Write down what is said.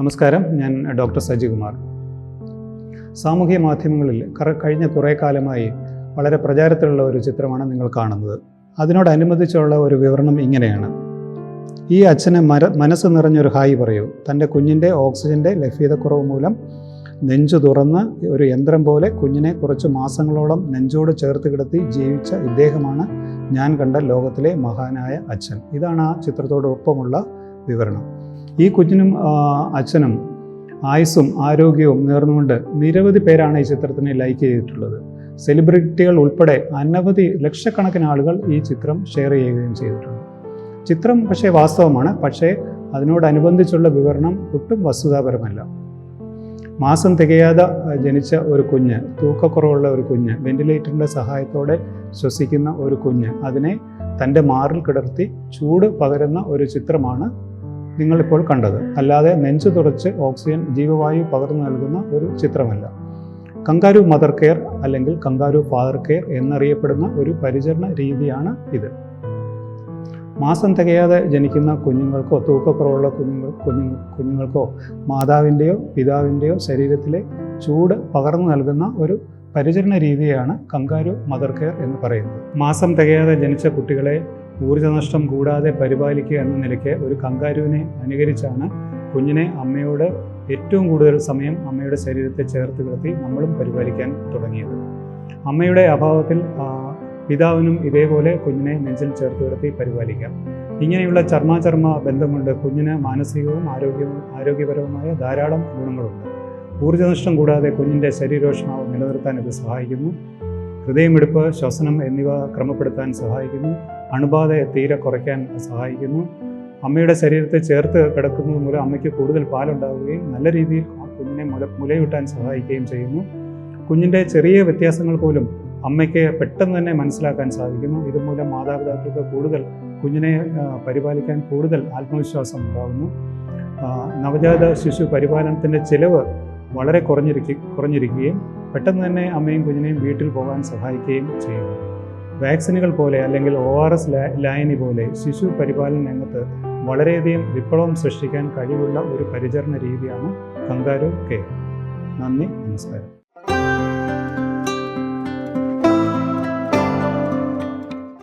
നമസ്കാരം. ഞാൻ ഡോക്ടർ സജികുമാർ സാമൂഹ്യ മാധ്യമങ്ങളിൽ കഴിഞ്ഞ കുറേ കാലമായി വളരെ പ്രചാരത്തിലുള്ള ഒരു ചിത്രമാണ് നിങ്ങൾ കാണുന്നത്. അതിനോടനുബന്ധിച്ചുള്ള ഒരു വിവരണം ഇങ്ങനെയാണ്. ഈ അച്ഛന് മര മനസ്സ് നിറഞ്ഞൊരു ഹായ് പറയൂ. തന്റെ കുഞ്ഞിന്റെ ഓക്സിജന്റെ ലഭ്യതക്കുറവ് മൂലം നെഞ്ചു തുറന്ന് ഒരു യന്ത്രം പോലെ കുഞ്ഞിനെ കുറച്ച് മാസങ്ങളോളം നെഞ്ചോട് ചേർത്ത് കിടത്തി ജീവിച്ച ഇദ്ദേഹമാണ് ഞാൻ കണ്ട ലോകത്തിലെ മഹാനായ അച്ഛൻ. ഇതാണ് ആ ചിത്രത്തോടൊപ്പമുള്ള വിവരണം. ഈ കുഞ്ഞിനും അച്ഛനും ആയുസ്സും ആരോഗ്യവും നേർന്നുകൊണ്ട് നിരവധി പേരാണ് ഈ ചിത്രത്തിനെ ലൈക്ക് ചെയ്തിട്ടുള്ളത്. സെലിബ്രിറ്റികൾ ഉൾപ്പെടെ അനവധി ലക്ഷക്കണക്കിന് ആളുകൾ ഈ ചിത്രം ഷെയർ ചെയ്യുകയും ചെയ്തിട്ടുണ്ട്. ചിത്രം പക്ഷേ വാസ്തവമാണ്. പക്ഷേ അതിനോടനുബന്ധിച്ചുള്ള വിവരണം ഒട്ടും വസ്തുതാപരമല്ല. മാസം തികയാതെ ജനിച്ച ഒരു കുഞ്ഞ് തൂക്കക്കുറവുള്ള ഒരു കുഞ്ഞ് വെന്റിലേറ്ററിന്റെ സഹായത്തോടെ ശ്വസിക്കുന്ന ഒരു കുഞ്ഞ് അതിനെ തന്റെ മാറിൽ കിടർത്തി ചൂട് പകരുന്ന ഒരു ചിത്രമാണ് നിങ്ങളിപ്പോൾ കണ്ടത്. അല്ലാതെ നെഞ്ചു തുറച്ച് ഓക്സിജൻ ജീവവായു പകർന്നു നൽകുന്ന ഒരു ചിത്രമല്ല. കങ്കാരു മദർ കെയർ അല്ലെങ്കിൽ കങ്കാരു ഫാദർ കെയർ എന്നറിയപ്പെടുന്ന ഒരു പരിചരണ രീതിയാണ് ഇത്. മാസം തികയാതെ ജനിക്കുന്ന കുഞ്ഞുങ്ങൾക്കോ തൂക്കക്കുറവുള്ള കുഞ്ഞുങ്ങൾ കുഞ്ഞു കുഞ്ഞുങ്ങൾക്കോ മാതാവിന്റെയോ പിതാവിന്റെയോ ശരീരത്തിലെ ചൂട് പകർന്നു നൽകുന്ന ഒരു പരിചരണ രീതിയാണ് കങ്കാരു മദർ കെയർ എന്ന് പറയുന്നത്. മാസം തികയാതെ ജനിച്ച കുട്ടികളെ ഊർജനഷ്ടം കൂടാതെ പരിപാലിക്കുക എന്ന നിലയ്ക്ക് ഒരു കങ്കാരുവിനെ അനുകരിച്ചാണ് കുഞ്ഞിനെ അമ്മയോട് ഏറ്റവും കൂടുതൽ സമയം അമ്മയുടെ ശരീരത്തെ ചേർത്ത് കിടത്തി നമ്മളും പരിപാലിക്കാൻ തുടങ്ങിയത്. അമ്മയുടെ അഭാവത്തിൽ പിതാവിനും ഇതേപോലെ കുഞ്ഞിനെ നെഞ്ചിൽ ചേർത്ത് കിടത്തി പരിപാലിക്കാം. ഇങ്ങനെയുള്ള ചർമാചർമ്മ ബന്ധം കൊണ്ട് കുഞ്ഞിന് മാനസികവും ആരോഗ്യവും ആരോഗ്യപരവുമായ ധാരാളം ഗുണങ്ങളുണ്ട്. ഊർജനഷ്ടം കൂടാതെ കുഞ്ഞിന്റെ ശരീരോഷ്ണാവ് നിലനിർത്താൻ ഇത് സഹായിക്കുന്നു. ഹൃദയമിടിപ്പ് ശ്വസനം എന്നിവ ക്രമപ്പെടുത്താൻ സഹായിക്കുന്നു. അണുബാധ തീരെ കുറയ്ക്കാൻ സഹായിക്കുന്നു. അമ്മയുടെ ശരീരത്തെ ചേർത്ത് കിടക്കുന്നത് മൂലം അമ്മയ്ക്ക് കൂടുതൽ പാലുണ്ടാവുകയും നല്ല രീതിയിൽ കുഞ്ഞിനെ മുല മുലയൂട്ടാൻ സഹായിക്കുകയും ചെയ്യുന്നു. കുഞ്ഞിന്റെ ചെറിയ വ്യത്യാസങ്ങൾ പോലും അമ്മയ്ക്ക് പെട്ടെന്ന് തന്നെ മനസ്സിലാക്കാൻ സാധിക്കുന്നു. ഇതുമൂലം മാതാപിതാക്കൾക്ക് കൂടുതൽ കുഞ്ഞിനെ പരിപാലിക്കാൻ കൂടുതൽ ആത്മവിശ്വാസം ഉണ്ടാകുന്നു നവജാത ശിശു പരിപാലനത്തിന്റെ ചിലവ് വളരെ കുറഞ്ഞിരിക്കും കുറഞ്ഞിരിക്കുകയും പെട്ടെന്ന് തന്നെ അമ്മയും കുഞ്ഞിനെയും വീട്ടിൽ പോകാൻ സഹായിക്കുകയും ചെയ്യുന്നു. വാക്സിനുകൾ പോലെ അല്ലെങ്കിൽ ഒ ആർ എസ് ലായനി പോലെ ശിശു പരിപാലന രംഗത്ത് വളരെയധികം വിപ്ലവം സൃഷ്ടിക്കാൻ കഴിവുള്ള ഒരു പരിചരണ രീതിയാണ് കങ്കാരു കെയർ നന്ദി നമസ്കാരം.